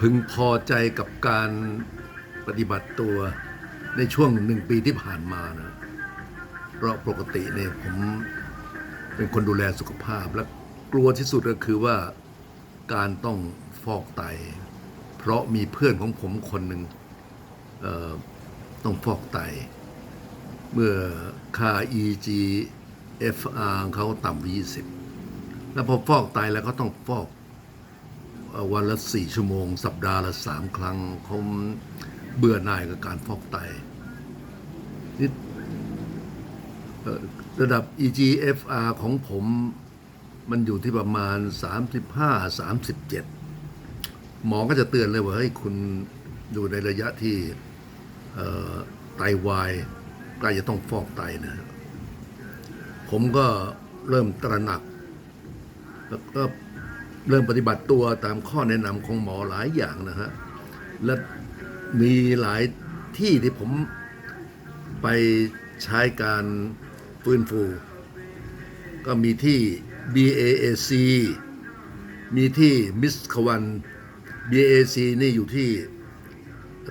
พึงพอใจกับการปฏิบัติตัวในช่วงหนึ่งปีที่ผ่านมานะเพราะปกติเนี่ยผมเป็นคนดูแลสุขภาพและกลัวที่สุดก็คือว่าการต้องฟอกไต เพราะมีเพื่อนของผมคนหนึ่งต้องฟอกไต เมื่อค่า EGFR เขาต่ำกว่า20 แล้วพอฟอกไตแล้วก็ต้องฟอก วันละสี่ชั่วโมง สัปดาห์ละสามครั้งเขาเบื่อหน่ายกับการฟอกไตนี่ระดับ EGFR ของผมมันอยู่ที่ประมาณ 35 37 หมอก็จะเตือนเลยว่าเฮ้ยคุณอยู่ในระยะที่ไตวายใกล้จะต้องฟอกไตนะผมก็เริ่มตระหนักแล้วก็ เริ่มปฏิบัติตัวตามข้อแนะนำของหมอหลายอย่างนะฮะ และมีหลายที่ที่ผมไปใช้การฟื้นฟู ก็มีที่ BAAC มีที่มิสควัน BAC นี่อยู่ที่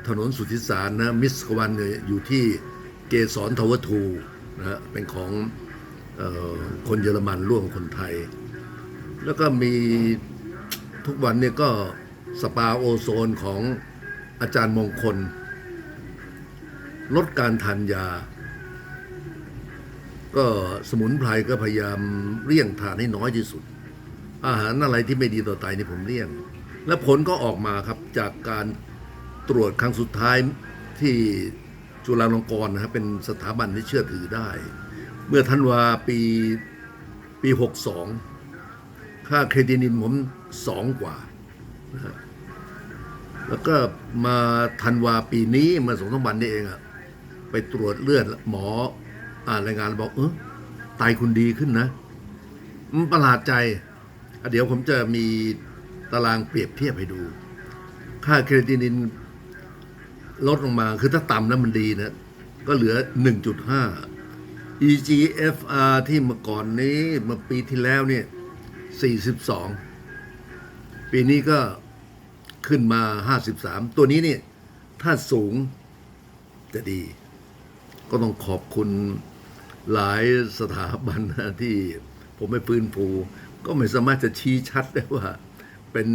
ถนนสุทธิสารนะมิสควันเนี่ยอยู่ที่เกสรทวทูนะฮะเป็นของออคนเยอรมันร่วมคนไทย แล้วก็มีทุกวันเนี่ยก็สปาโอโซนของอาจารย์มงคล ลดการทานยา ก็สมุนไพรก็พยายามเลี่ยงทานให้น้อยที่สุด อาหารอะไรที่ไม่ดีต่อไตนี่ผมเลี่ยง และผลก็ออกมาครับจากการตรวจครั้งสุดท้ายที่จุฬาลงกรณ์นะครับเป็นสถาบันที่เชื่อถือได้ เมื่อธันวาปีปี 62 ค่าเครดินินผมสองกว่านะฮะแล้วก็มาธันวาปีนี้มาสองสามวันนี้เองอะไปตรวจเลือดหมออ่านรายงานบอกเออไตคุณดีขึ้นนะมันประหลาดใจ เดี๋ยวผมจะมีตารางเปรียบเทียบให้ดู ค่าเครดินินลดลงมาคือถ้าต่ำแล้วมันดีนะ ก็เหลือ 1.5 EGFR ที่เมื่อก่อนนี้เมื่อปีที่แล้วเนี่ย 42 ปีนี้ก็ขึ้นมา 53 ตัวนี้เนี่ยถ้าสูงจะดี ก็ต้องขอบคุณหลายสถาบันที่ผมไปฟื้นฟู ก็ไม่สามารถจะชี้ชัดได้ว่าเป็น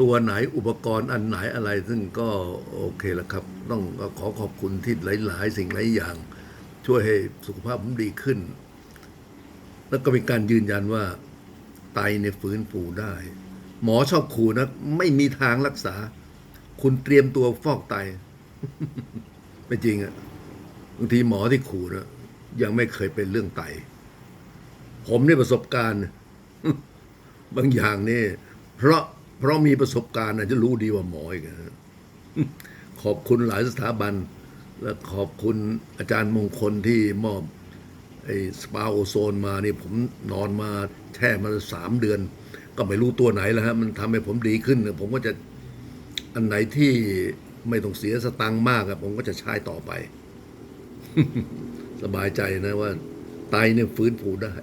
ตัวไหนอุปกรณ์อันไหนอะไร ซึ่งก็โอเคล้วครับ ต้องขอขอบคุณที่หลาย ๆ สิ่งหลายอย่าง ช่วยให้สุขภาพผมดีขึ้น แล้วก็เป็นการยืนยันว่า ไตเนี่ยฟื้นฟูได้ หมอชอบขู่นะ ไม่มีทางรักษา คุณเตรียมตัวฟอกไต ไม่จริงอะบางทีหมอที่ขู่นะยังไม่เคยเป็นเรื่องไต ผมเนี่ยประสบการณ์ บางอย่างนี่ เพราะเพราะมีประสบการณ์นะจะรู้ดีกว่าหมออีกนะขอบคุณหลายสถาบัน และขอบคุณอาจารย์มงคลที่มอบ ไอ้สปาโอโซนมานี่ผมนอนมาแช่มาสามเดือน ก็ไม่รู้ตัวไหนแล้วฮะมันทำให้ผมดีขึ้น ผมก็จะอันไหนที่ไม่ต้องเสียสตังค์มากอะผมก็จะใช้ต่อไป สบายใจนะว่าไตเนี่ยฟื้นฟูได้